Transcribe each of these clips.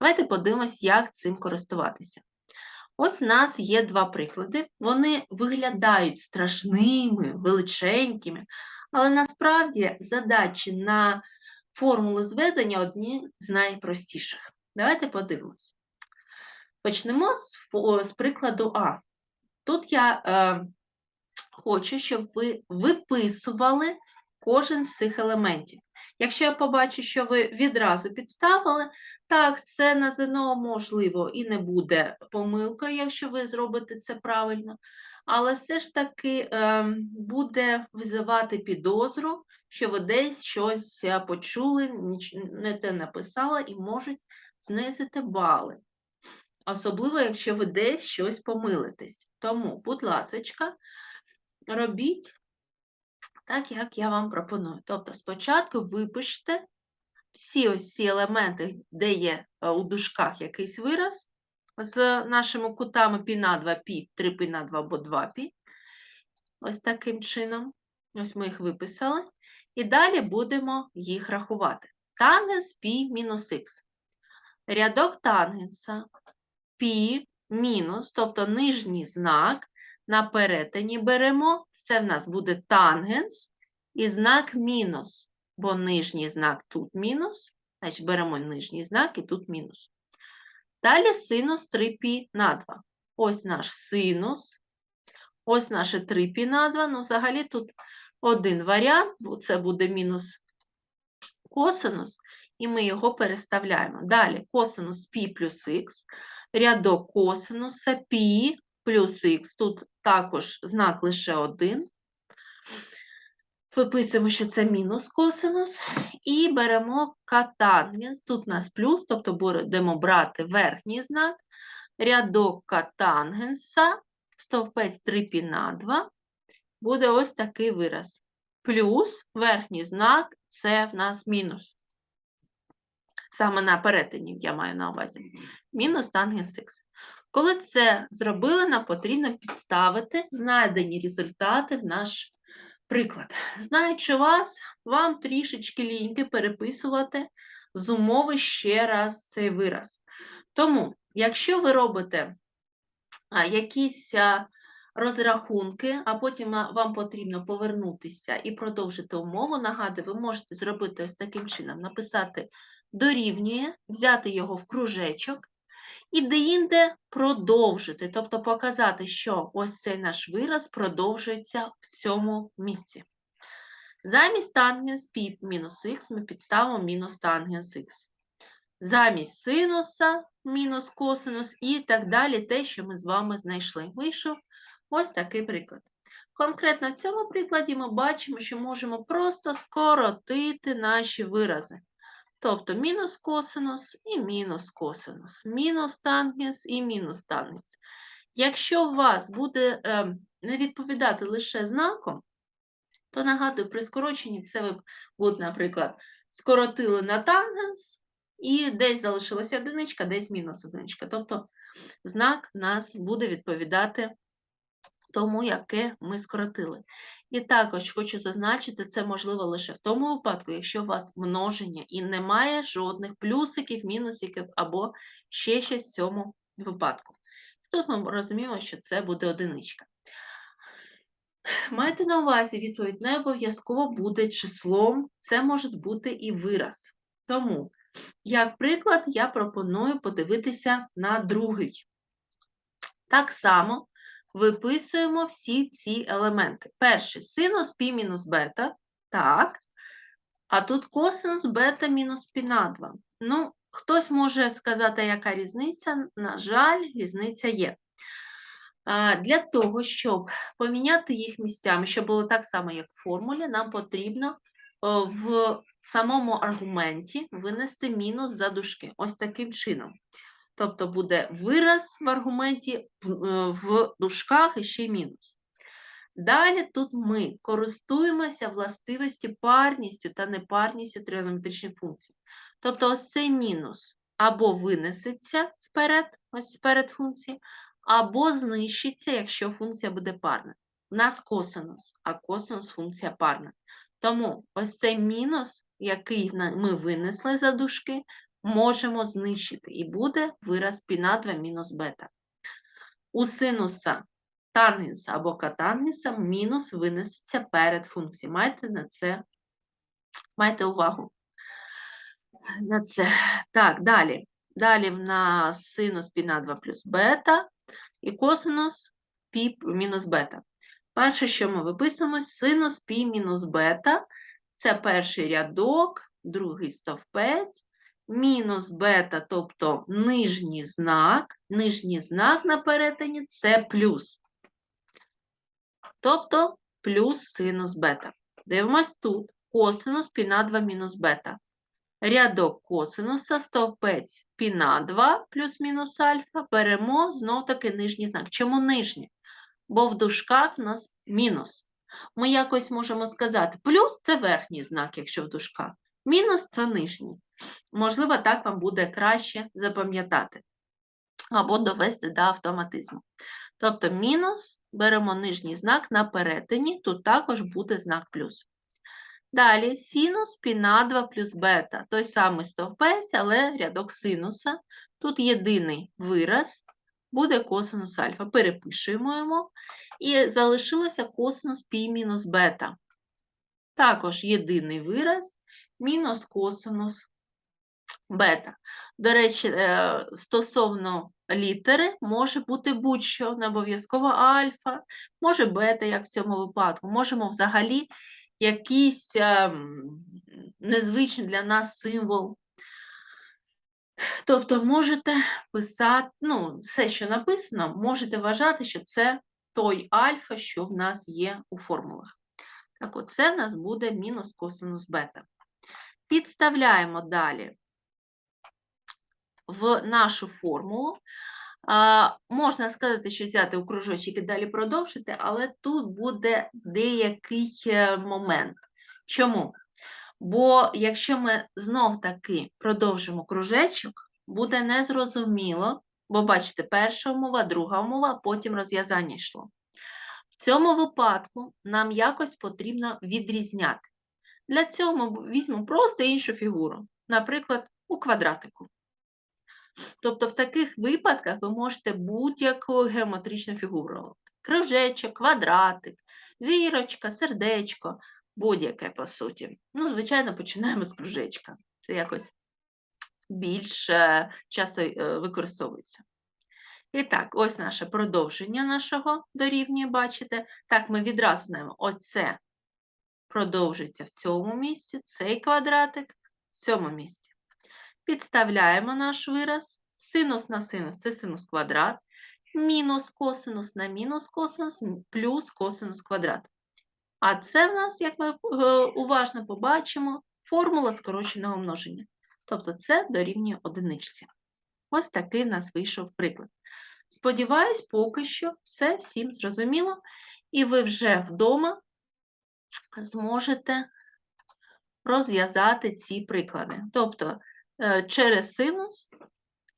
Давайте подивимось, як цим користуватися. Ось у нас є два приклади. Вони виглядають страшними, величенькими, але насправді задачі на формули зведення одні з найпростіших. Давайте подивимось. Почнемо з, з прикладу А. Тут я е, хочу, щоб ви виписували кожен з цих елементів. Якщо я побачу, що ви відразу підставили, так, це на ЗНО можливо і не буде помилкою, якщо ви зробите це правильно, але все ж таки ем, буде визивати підозру, що ви десь щось е, почули, не те написали і можуть знизити бали. Особливо, якщо ви десь щось помилитесь. Тому, будь ласочка, робіть так, як я вам пропоную. Тобто спочатку випишете всі ось ці елементи, де є е, у дужках якийсь вираз з нашими кутами π на 2 π 3 π на 2 або 2 π Ось таким чином. Ось ми їх виписали. І далі будемо їх рахувати. Тангенс π мінус х. Рядок тангенса π мінус, тобто нижній знак на перетині беремо. Це в нас буде тангенс і знак мінус, бо нижній знак тут мінус, значить беремо нижній знак і тут мінус. Далі синус 3π на 2. Ось наш синус, ось наше 3π на 2. Ну, взагалі тут один варіант, бо це буде мінус косинус, і ми його переставляємо. Далі косинус π плюс х, рядок косинуса π плюс х, тут також знак лише один. Виписуємо, що це мінус косинус, і беремо катангенс. Тут у нас плюс, тобто будемо брати верхній знак, рядок катангенса, стовпець 3π на 2, буде ось такий вираз. Плюс верхній знак це в нас мінус. Саме на перетині я маю на увазі. Мінус тангенс х. Коли це зробили, нам потрібно підставити знайдені результати в наш приклад. Знаючи вас, вам трішечки ліньки переписувати з умови ще раз цей вираз. Тому, якщо ви робите якісь розрахунки, а потім вам потрібно повернутися і продовжити умову, нагадую, ви можете зробити ось таким чином: написати дорівнює, взяти його в кружечок і деінде продовжити, тобто показати, що ось цей наш вираз продовжується в цьому місці. Замість тангенс π мінус х ми підставимо мінус тангенс х. Замість синуса мінус косинус і так далі, те, що ми з вами знайшли. Вийшов ось такий приклад. Конкретно в цьому прикладі ми бачимо, що можемо просто скоротити наші вирази. Тобто мінус косинус і мінус косинус, мінус тангенс і мінус тангенс. Якщо у вас буде е, не відповідати лише знаком, то нагадую, при скороченні це ви будете, наприклад, скоротили на тангенс, і десь залишилася одиничка, десь мінус одиничка. Тобто знак нас буде відповідати тому, яке ми скоротили. І також хочу зазначити, це можливо лише в тому випадку, якщо у вас множення і немає жодних плюсиків, мінусиків або ще щось в цьому випадку. Тут ми розуміємо, що це буде одиничка. Майте на увазі, відповідь не обов'язково буде числом, це може бути і вираз. Тому, як приклад, я пропоную подивитися на другий. Так само виписуємо всі ці елементи. Перший синус π мінус бета, так. А тут косинус бета мінус π на 2. Ну, хтось може сказати, яка різниця. На жаль, різниця є. Для того, щоб поміняти їх місцями, щоб було так само, як в формулі, нам потрібно в самому аргументі винести мінус за дужки. Ось таким чином. Тобто буде вираз в аргументі в- е, дужках і ще й мінус. Далі тут ми користуємося властивості парністю та непарністю тригонометричних функцій. Тобто ось цей мінус або винесеться вперед, ось вперед функції, або знищиться, якщо функція буде парна. У нас косинус, а косинус функція парна. Тому ось цей мінус, який ми винесли за дужки, можемо знищити, і буде вираз π на 2 мінус бета. У синуса тангенса або катангенса мінус винесеться перед функцією. Майте на це, майте увагу на це. Так, далі. Далі в нас синус π на 2 плюс бета і косинус пі мінус бета. Перше, що ми виписуємо, синус пі мінус бета це перший рядок, другий стовпець, мінус бета, тобто нижній знак, нижній знак на перетині – це плюс. Тобто плюс синус бета. Дивимось тут. Косинус π на 2 мінус бета. Рядок косинуса, стовпець π на 2 плюс-мінус альфа, беремо знов-таки нижній знак. Чому нижній? Бо в дужках в нас мінус. Ми якось можемо сказати, плюс це верхній знак, якщо в дужках, мінус це нижній. Можливо, так вам буде краще запам'ятати або довести до автоматизму. Тобто мінус, беремо нижній знак на перетині, тут також буде знак плюс. Далі синус π на 2 плюс бета. Той самий стовпець, але рядок синуса. Тут єдиний вираз, буде косинус альфа. Перепишуємо його. І залишилося косинус π мінус бета. Також єдиний вираз, мінус косинус бета. До речі, е, стосовно літери може бути будь-що, не обов'язково альфа, може бета, як в цьому випадку. Можемо взагалі якийсь ем, незвичний для нас символ. Тобто можете писати, ну, все, що написано, можете вважати, що це той альфа, що в нас є у формулах. Так, от це в нас буде мінус косинус бета. Підставляємо далі в нашу формулу. Можна сказати, що взяти у кружочок і далі продовжити, але тут буде деякий е, момент. Чому? Бо якщо ми знов-таки продовжимо кружечок, буде незрозуміло, бо бачите, перша умова, друга умова, потім розв'язання йшло. В цьому випадку нам якось потрібно відрізняти. Для цього ми візьмемо просто іншу фігуру, наприклад, у квадратику. Тобто в таких випадках ви можете будь-яку геометричну фігуру. Кружечок, квадратик, зірочка, сердечко, будь-яке по суті. Ну, звичайно, починаємо з кружечка. Це якось більш е, часто е, використовується. І так, ось наше продовження нашого дорівнює, бачите. Так, ми відразу знаємо, оце продовжується в цьому місці, цей квадратик в цьому місці. Підставляємо наш вираз. Синус на синус це синус квадрат, мінус косинус на мінус косинус, плюс косинус квадрат. А це в нас, як ми е, уважно побачимо, формула скороченого множення. Тобто це дорівнює одиничці. Ось такий в нас вийшов приклад. Сподіваюсь, поки що все всім зрозуміло, і ви вже вдома зможете розв'язати ці приклади. Тобто, через синус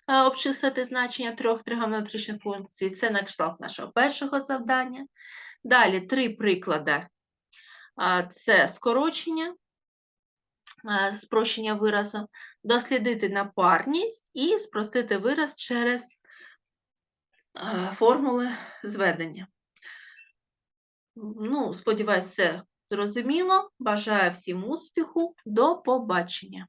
е, обчислити значення трьох тригонометричних функцій це на кшталт нашого першого завдання. Далі три приклади це скорочення, спрощення виразу, дослідити напарність і спростити вираз через формули зведення. Ну, сподіваюся, все зрозуміло. Бажаю всім успіху. До побачення!